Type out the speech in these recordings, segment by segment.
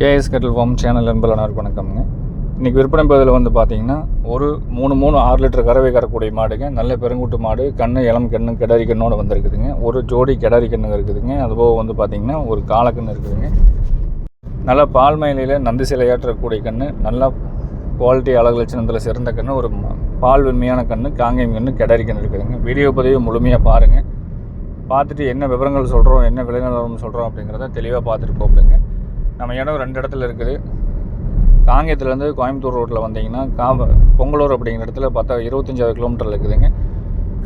KS கட்டில் form channel என்பதற்கு வணக்கம்ங்க. இன்றைக்கி விற்பனை பதில் வந்து பார்த்தீங்கன்னா ஒரு மூணு மூணு ஆறு லிட்டர் கறவை கறக்கூடிய மாடுங்க. நல்ல பெருங்குட்டு மாடு கண்ணு இளம் கண்ணு கிடாரி கண்ணோடு வந்திருக்குதுங்க. ஒரு ஜோடி கிடாரி கண்ணு இருக்குதுங்க. அதுபோக வந்து பார்த்திங்கன்னா ஒரு காலக்கண்ணு இருக்குதுங்க. நல்லா பால் மயிலையில் நந்து சிலையாற்றக்கூடிய கண்ணு நல்லா குவாலிட்டி அழகு லட்சணத்தில் சிறந்த கண்ணு ஒரு பால் வெண்மையான கண்ணு காங்கேயம் கண்ணு கிடாரி கண்ணு இருக்குதுங்க. வீடியோ பதிவு முழுமையாக பாருங்கள் பார்த்துட்டு என்ன விவரங்கள் சொல்கிறோம் என்ன விலை நிலவரம் சொல்கிறோம் அப்படிங்கிறத தெளிவாக பார்த்துட்டு கூப்பிடுங்க. நம்ம இடம் ரெண்டு இடத்துல இருக்குது. காங்கேயத்துலேருந்து கோயம்புத்தூர் ரோட்டில் வந்தீங்கன்னா கா பொங்கலூர் அப்படிங்கிற இடத்துல பார்த்தா இருபத்தஞ்சாவது கிலோமீட்டரில் இருக்குதுங்க.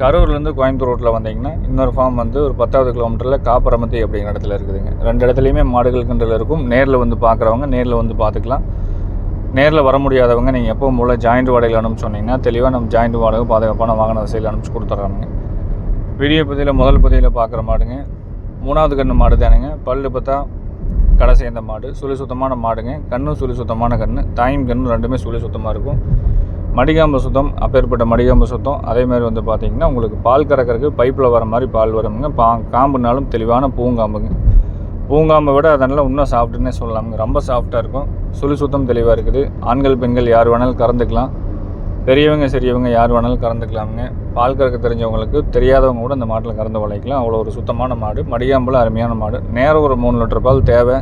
கரூர்லேருந்து கோயம்புத்தூர் ரோட்டில் வந்தீங்கன்னா இன்னொரு ஃபார்ம் வந்து ஒரு பத்தாவது கிலோமீட்டரில் காப்பரமத்தி அப்படிங்கிற இடத்துல இருக்குதுங்க. ரெண்டு இடத்துலையுமே மாடுகள் கன்றுகள் இருக்கும். நேரில் வந்து பார்க்குறவங்க நேரில் வந்து பார்த்துக்கலாம் நேரில் வர முடியாதவங்க நீங்கள் எப்பவும் போல் ஜாயிண்ட் வாடகையில் அனுப்பிச்சு சொன்னீங்கன்னா தெளிவாக நம்ம ஜாயிண்ட் வாடகை பாதுகாப்பான வாகன வசதியில் அனுப்பிச்சு கொடுத்துட்றாங்க வீடியோ பதிவில் முதல் பதிவில் பார்க்குற மாடுங்க. மூணாவது கன்று மாடு தானுங்க. பல்லு பார்த்தா கடை சேர்ந்த மாடு சுழி சுத்தமான மாடுங்க. கண்ணும் சுழி சுத்தமான கன்று தாயும் கண்ணும் ரெண்டுமே சுழி சுத்தமாக இருக்கும். மடிகாம்பு சுத்தம் அப்பேற்பட்ட மடிகாம்பு சுத்தம். அதே மாதிரி வந்து பார்த்திங்கன்னா உங்களுக்கு பால் கறக்கறதுக்கு பைப்பில் வர மாதிரி பால் வருங்க பா காம்புனாலும் தெளிவான பூங்காம்புங்க. பூங்காம்பை விட அதனால் இன்னும் சாஃப்ட்டுன்னே சொல்லலாமுங்க. ரொம்ப சாஃப்டாக இருக்கும். சுழி சுத்தம் தெளிவாக இருக்குது. ஆண்கள் பெண்கள் யார் வேணாலும் கறந்துக்கலாம். பெரியவங்க சிறியவங்க யார் வேணாலும் கறந்துக்கலாமுங்க. பால் கறக்க தெரிஞ்சவங்களுக்கு தெரியாதவங்க கூட இந்த மாட்டில் கறந்து வளைக்கலாம் அவ்வளோ ஒரு சுத்தமான மாடு மடியாம்பல் அருமையான மாடு. நேரம் ஒரு மூணு லிட்டர் பால் தேவை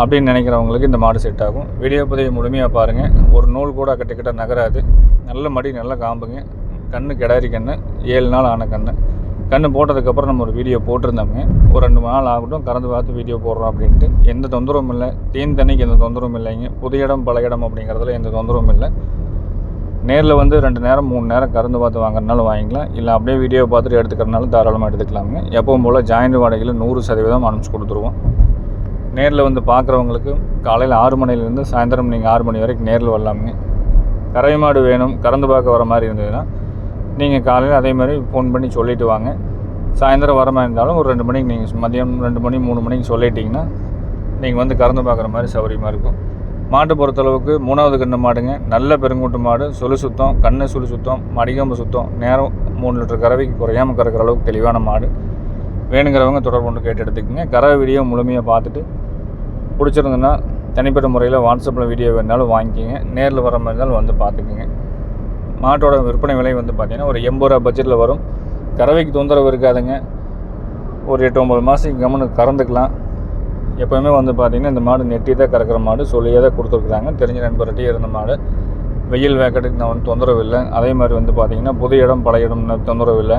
அப்படின்னு நினைக்கிறவங்களுக்கு இந்த மாடு செட் ஆகும். வீடியோ பதிவு முழுமையாக பாருங்கள் ஒரு நூல் கூட கட்டிக்கிட்ட நகராது. நல்ல மடி நல்ல காம்புங்க. கண்ணு கிடாரி கண்ணு. ஏழு நாள் ஆன கண்ணு. கண்ணு போட்டதுக்கப்புறம் நம்ம ஒரு வீடியோ போட்டிருந்தோமே. ஒரு ரெண்டு நாள் ஆகட்டும் கறந்து பார்த்து வீடியோ போடுறோம் அப்படின்ட்டு. எந்த தொந்தரவும் இல்லை. தேன் தண்ணிக்கு எந்த தொந்தரவும் இல்லைங்க புது இடம் பல இடம் அப்படிங்கிறதுல எந்த தொந்தரவும் இல்லை. நேரில் வந்து ரெண்டு நேரம் மூணு நேரம் கறந்து பார்த்து வாங்குறதுனாலும் வாங்கிக்கலாம். இல்லை அப்படியே வீடியோ பார்த்துட்டு எடுத்துக்கிறனாலும் தாராளமாக எடுத்துக்கலாமுங்க. எப்பவும் போல் ஜாயிண்ட் வாடகையில் நூறு சதவீதம் அனுப்பிச்சு கொடுத்துருவோம். நேரில் வந்து பார்க்குறவங்களுக்கு காலையில் ஆறு மணிலேருந்து சாயந்தரம் நீங்கள் ஆறு மணி வரைக்கும் நேரில் வரலாமுங்க. கரை மாடு வேணும். கறந்து பார்க்க வர மாதிரி இருந்ததுன்னா நீங்கள் காலையில் அதே மாதிரி ஃபோன் பண்ணி சொல்லிவிட்டு வாங்க. சாயந்தரம் வர மாதிரி இருந்தாலும் ஒரு ரெண்டு மணிக்கு நீங்கள் மதியம் ரெண்டு மணி மூணு மணிக்கு சொல்லிட்டீங்கன்னா நீங்கள் வந்து கறந்து பார்க்குற மாதிரி சௌகரியமாக இருக்கும். மாட்டை பொறுத்தளவுக்கு மூணாவது கன்று மாடுங்க. நல்ல பெருங்கூட்டு மாடு. சொலு சுத்தம் கண்ணு சுழி சுத்தம் மடிகம்பு சுத்தம். நேரம் மூணு லிட்டர் கறவைக்கு குறையாமல் கறக்கிற அளவுக்கு தெளிவான மாடு. வேணுங்கிறவங்க தொடர்பு கொண்டு கேட்டு எடுத்துக்கோங்க. கறவை வீடியோ முழுமையாக பார்த்துட்டு பிடிச்சிருந்ததுன்னா தனிப்பட்ட முறையில் வாட்ஸ்அப்பில் வீடியோ வேணாலும் வாங்கிக்கிங்க. நேரில் வர மாதிரி இருந்தாலும் வந்து பார்த்துக்குங்க. மாட்டோட விற்பனை விலை வந்து பார்த்தீங்கன்னா ஒரு எண்பது ரூபா பட்ஜெட்டில் வரும். கறவைக்கு தொந்தரவு இருக்காதுங்க. ஒரு எட்டு ஒம்பது மாதத்துக்கு கம்முன்னு கறந்துக்கலாம். எப்போவுமே வந்து பார்த்திங்கன்னா இந்த மாடு நெட்டி தான் கறக்கிற மாடு. சொல்லியே தான் கொடுத்துருக்குறாங்க. தெரிஞ்ச நண்பர்கிட்டயே இருந்த மாடு. வெயில் வேக்கட்டுக்கு நான் வந்து தொந்தரவு இல்லை. அதே மாதிரி வந்து பார்த்திங்கன்னா புது இடம் பழைய இடம் தொந்தரவு இல்லை.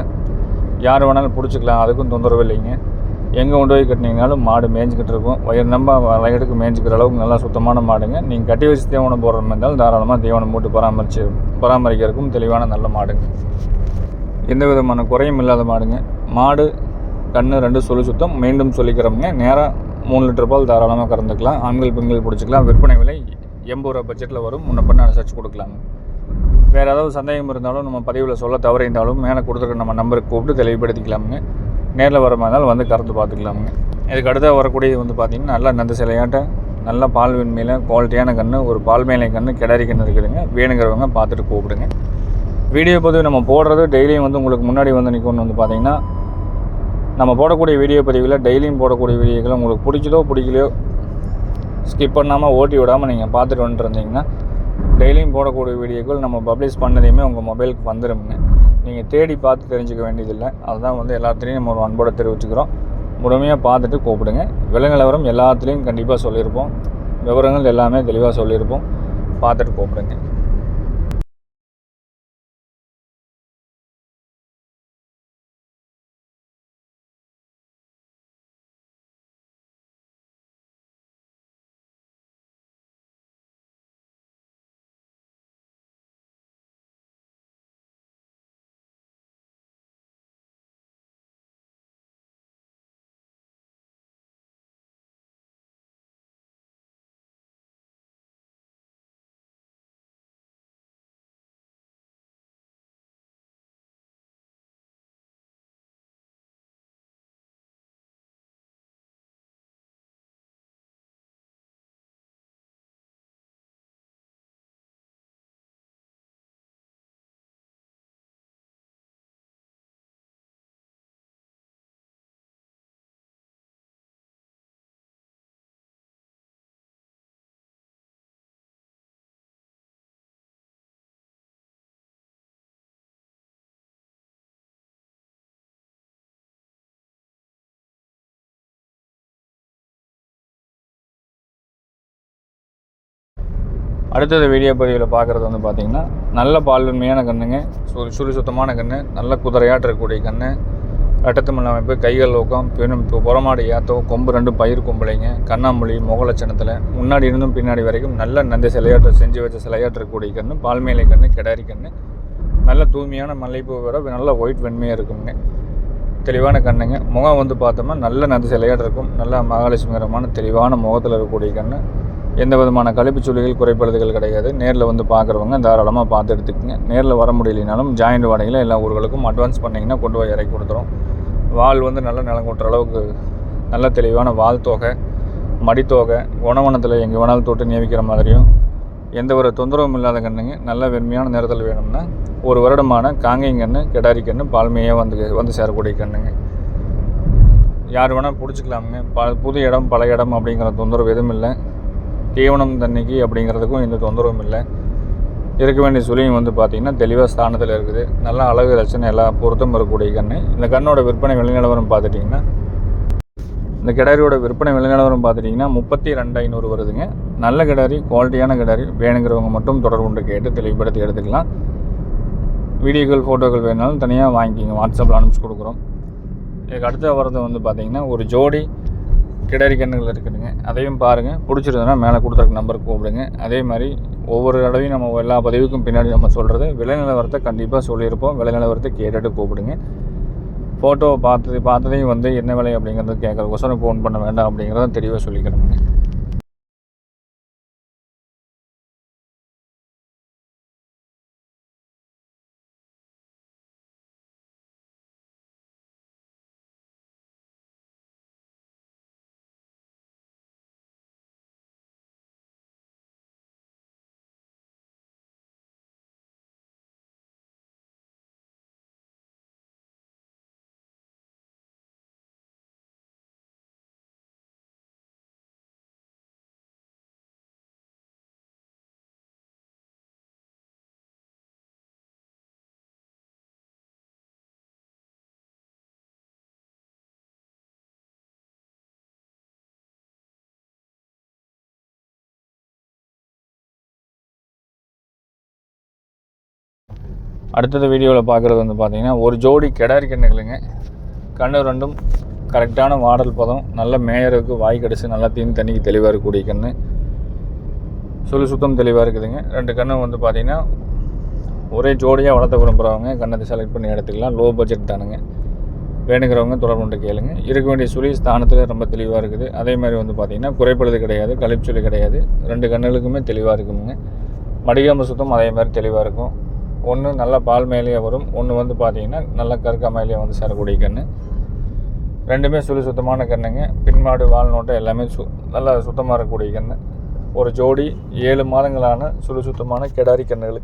யார் வேணாலும் பிடிச்சிக்கலாம். அதுக்கும் தொந்தரவு இல்லைங்க. எங்கே கொண்டு போய் கட்டினீங்கனாலும் மாடு மேய்ஞ்சிக்கிட்டு இருக்கும். வயிறு நம்ப வயடுக்கு மேய்ஞ்சிக்கிற அளவுக்கு நல்லா சுத்தமான மாடுங்க. நீங்கள் கட்டி வச்சு தீவனம் போடுற மாதிரி இருந்தாலும் தாராளமாக தீவனம் போட்டு பராமரித்து பராமரிக்கிறதுக்கும் தெளிவான நல்ல மாடுங்க. எந்த விதமான குறையும் இல்லாத மாடுங்க. மாடு கண்ணு ரெண்டு சொல்லி சுத்தம் மீண்டும் சொல்லிக்கிறோமுங்க. நேராக மூணு லிட்டர் பால் தாராளமாக கறந்துக்கலாம். ஆண்கள் பெண்கள் பிடிச்சிக்கலாம். விற்பனை விலை எண்பது ரூபா பட்ஜெட்டில் வரும். முன்ன பண்ண அனுசரிச்சு கொடுக்கலாங்க வேறு ஏதாவது சந்தேகம் இருந்தாலும் நம்ம பதிவில் சொல்ல தவறியிருந்தாலும் மேலே கொடுத்துருக்க நம்ம நம்பருக்கு கூப்பிட்டு தெளிவுபடுத்திக்கலாமுங்க. நேரில் வர மாதிரி இருந்தாலும் வந்து கறந்து பார்த்துக்கலாமுங்க இதுக்கு அடுத்த வரக்கூடியது வந்து பார்த்திங்கன்னா நல்லா நந்த சிலையாட்ட நல்ல பால் வெண்மையில் குவாலிட்டியான கன்று ஒரு பால் மேலை கன்று கிடாரி கன்று இருக்குதுங்க. வேணுங்கிறவங்க பார்த்துட்டு கூப்பிடுங்க. வீடியோ பதிவு நம்ம போடுறது டெய்லியும் வந்து உங்களுக்கு முன்னாடி வந்து நிற்கணும் வந்து பார்த்திங்கன்னா நம்ம போடக்கூடிய வீடியோ பதிவில் டெய்லியும் போடக்கூடிய வீடியோக்கள் உங்களுக்கு பிடிச்சதோ பிடிக்கலையோ ஸ்கிப் பண்ணாமல் ஓட்டி விடாமல் நீங்கள் பார்த்துட்டு வந்துருந்தீங்கன்னா டெய்லியும் போடக்கூடிய வீடியோக்கள் நம்ம பப்ளிஷ் பண்ணதையுமே உங்கள் மொபைலுக்கு வந்துடுங்க நீங்கள் தேடி பார்த்து தெரிஞ்சுக்க வேண்டியதில்லை. அதுதான் வந்து எல்லாத்துலேயும் நம்ம ஒரு அன்போடு தெரிவிச்சுக்கிறோம். முழுமையாக பார்த்துட்டு கூப்பிடுங்க. விலை எல்லாத்துலேயும் கண்டிப்பாக சொல்லியிருப்போம். விவரங்கள் எல்லாமே தெளிவாக சொல்லியிருப்போம். பார்த்துட்டு கூப்பிடுங்க. அடுத்தது வீடியோ பதிவில் பார்க்குறது வந்து பார்த்திங்கன்னா நல்ல பால்வன்மையான கண்ணுங்க. சுறு சுறு சுத்தமான கன்று நல்ல குதிரையாட்டு இருக்கக்கூடிய கன்று ரட்டத்து மண் அமைப்பு கைகள் ஊக்கம் பின்னும் இப்போ புறமாடு ஏத்தோ கொம்பு ரெண்டு பயிர் கொம்பளைங்க கண்ணாமொழி முகலட்சணத்தில் முன்னாடி இருந்தும் பின்னாடி வரைக்கும் நல்ல நந்தி சிலையாட்டு செஞ்சு வச்ச சிலையாட்டு இருக்கக்கூடிய கன்று பால்மேலை கன்று கிடாரி கன்று நல்ல தூய்மையான மல்லிகைப்பூ விட நல்ல ஒயிட் வெண்மையாக இருக்குங்க. தெளிவான கண்ணுங்க. முகம் வந்து பார்த்தோம்னா நல்ல நந்தி சிலையாட்டு இருக்கும். நல்ல மகாலட்சுமிகரமான தெளிவான முகத்தில் இருக்கக்கூடிய கன்று எந்த விதமான கழிப்பு சுழிகள் கிடையாது. நேரில் வந்து பார்க்குறவங்க தாராளமாக பார்த்து எடுத்துக்கோங்க. நேரில் வர முடியலைனாலும் ஜாயிண்ட் வாடகையில் எல்லா ஊர்களுக்கும் அட்வான்ஸ் பண்ணிங்கன்னா கொண்டு போய் இறக்கி கொடுத்துரும். வால் வந்து நல்ல நிலம் கொட்டுற அளவுக்கு நல்ல தெளிவான வால் தொகை மடித்தொகை குணவனத்தில் எங்கே வேணாலும் தொட்டு நியமிக்கிற மாதிரியும் எந்த ஒரு தொந்தரவும் இல்லாத கண்ணுங்க நல்ல வெண்மையான நேரத்தில் வேணும்னா ஒரு வருடமான காங்கைங்கன்று கெடாரி கன்று பால்மையாக வந்து வந்து சேரக்கூடிய கண்ணுங்க. யார் வேணால் பிடிச்சிக்கலாமுங்க. ப புது இடம் பல இடம் அப்படிங்கிற தொந்தரவு எதுவும் இல்லை. தீவனம் தண்ணிக்கு அப்படிங்கிறதுக்கும் எந்த தொந்தரவும் இல்லை. இருக்க வேண்டிய சுழியும் வந்து பார்த்திங்கன்னா தெளிவாக ஸ்தானத்தில் இருக்குது. நல்ல அழகு ரச்சனை எல்லாம் பொருத்தம் இருக்கக்கூடிய கன்று. இந்த கண்ணோட விற்பனை விலைநிலவரம் பார்த்துட்டிங்கன்னா இந்த கிடாரியோட விற்பனை விலைநிலவரம் பார்த்துட்டிங்கன்னா முப்பத்தி ரெண்டு ஐநூறு வருதுங்க. நல்ல கிடாரி குவாலிட்டியான கிடாரி வேணுங்கிறவங்க மட்டும் தொடர்பு கொண்டு கேட்டு தெளிவுபடுத்தி எடுத்துக்கலாம். வீடியோக்கள் ஃபோட்டோக்கள் வேணாலும் தனியாக வாங்கிக்கிங்க. வாட்ஸ்அப்பில் அனுப்பிச்சி கொடுக்குறோம். இதுக்கு அடுத்த வரது வந்து பார்த்திங்கன்னா ஒரு ஜோடி கிடாரி கண்ணுகள் இருக்குதுங்க. அதையும் பாருங்கள் பிடிச்சிருந்ததுன்னா மேலே கொடுத்துருக்க நம்பருக்கு கூப்பிடுங்க. அதே மாதிரி ஒவ்வொரு தடவையும் நம்ம எல்லா பதிவுக்கும் பின்னாடி நம்ம சொல்கிறது விலை நிலவரத்தை கண்டிப்பாக சொல்லியிருப்போம். விலை நிலவரத்தை கேட்டுட்டு கூப்பிடுங்க. ஃபோட்டோவை பார்த்தது பார்த்ததையும் வந்து என்ன விலை அப்படிங்கிறது கேட்குறதுக்கோசரம் ஃபோன் பண்ண வேண்டாம் அப்படிங்கிறத தெளிவாக சொல்லிக்கிறேங்க. அடுத்தது வீடியோவில் பார்க்குறது வந்து பார்த்திங்கன்னா ஒரு ஜோடி கெடாரி கண்ணுகளுங்க கண்ணு ரெண்டும் கரெக்டான வாடல் பதம் நல்ல மேயருக்கு வாய் கடிச்சு நல்லா தீன் தண்ணிக்கு தெளிவாக இருக்கக்கூடிய கன்று சுழி சுத்தம் தெளிவாக இருக்குதுங்க. ரெண்டு கண்ணும் வந்து பார்த்திங்கன்னா ஒரே ஜோடியாக வளர்த்த விரும்புகிறவங்க கண்ணத்தை செலக்ட் பண்ணி எடுத்துக்கலாம். லோ பட்ஜெட் தானுங்க. வேணுங்கிறவங்க தொடர்புண்டு கேளுங்க. இருக்க வேண்டிய சுழி ஸ்தானத்தில் ரொம்ப தெளிவாக இருக்குது. அதே மாதிரி வந்து பார்த்திங்கன்னா குறைப்படுது கிடையாது கழிப்புச்சொலி கிடையாது. ரெண்டு கண்ணுகளுக்குமே தெளிவாக இருக்குங்க. மடிகாம்பு சுத்தம் அதே மாதிரி தெளிவாக இருக்கும். ஒன்று நல்ல பால் மேலேயே வரும். ஒன்று வந்து பார்த்தீங்கன்னா நல்ல கருக்கா மேலேயே வந்து சேரக்கூடிய கன்று ரெண்டுமே சுழி சுத்தமான கண்ணுங்க. பின்மாடு வால்நோட்டை எல்லாமே சு நல்லா சுத்தமாக இருக்கக்கூடிய கன்று ஒரு ஜோடி ஏழு மாதங்களான சுழி சுத்தமான கெடாரி கன்றுகள்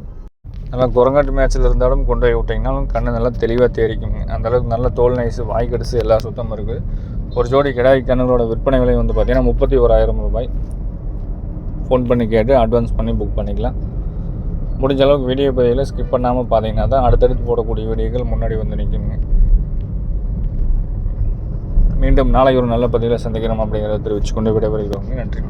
நல்லா குரங்காட்டு மேட்ச்சில் இருந்தாலும் கொண்டு போய் விட்டிங்கனாலும் கண்ணு நல்லா தெளிவாக தேரிக்குங்க அந்தளவுக்கு நல்ல தோல் நைஸு வாய் எல்லாம் எல்லா சுத்தமும் இருக்குது ஒரு ஜோடி கிடாரி கண்ணுகளோட விற்பனை விலை வந்து பார்த்திங்கன்னா முப்பத்தி ஓராயிரம் ரூபாய். ஃபோன் பண்ணி கேட்டு அட்வான்ஸ் பண்ணி புக் பண்ணிக்கலாம். முடிஞ்ச அளவுக்கு வீடியோ பதிவில் ஸ்கிப் பண்ணாமல் பார்த்தீங்கன்னா தான் அடுத்தடுத்து போடக்கூடிய வீடியோக்கள் முன்னாடி வந்து நிற்குங்க மீண்டும் நாளை ஒரு நல்ல பதிவில் சந்திக்கிறோம் அப்படிங்கிறத தெரிவித்துக்கொண்டு விடைபெறுகிறோங்க நன்றி.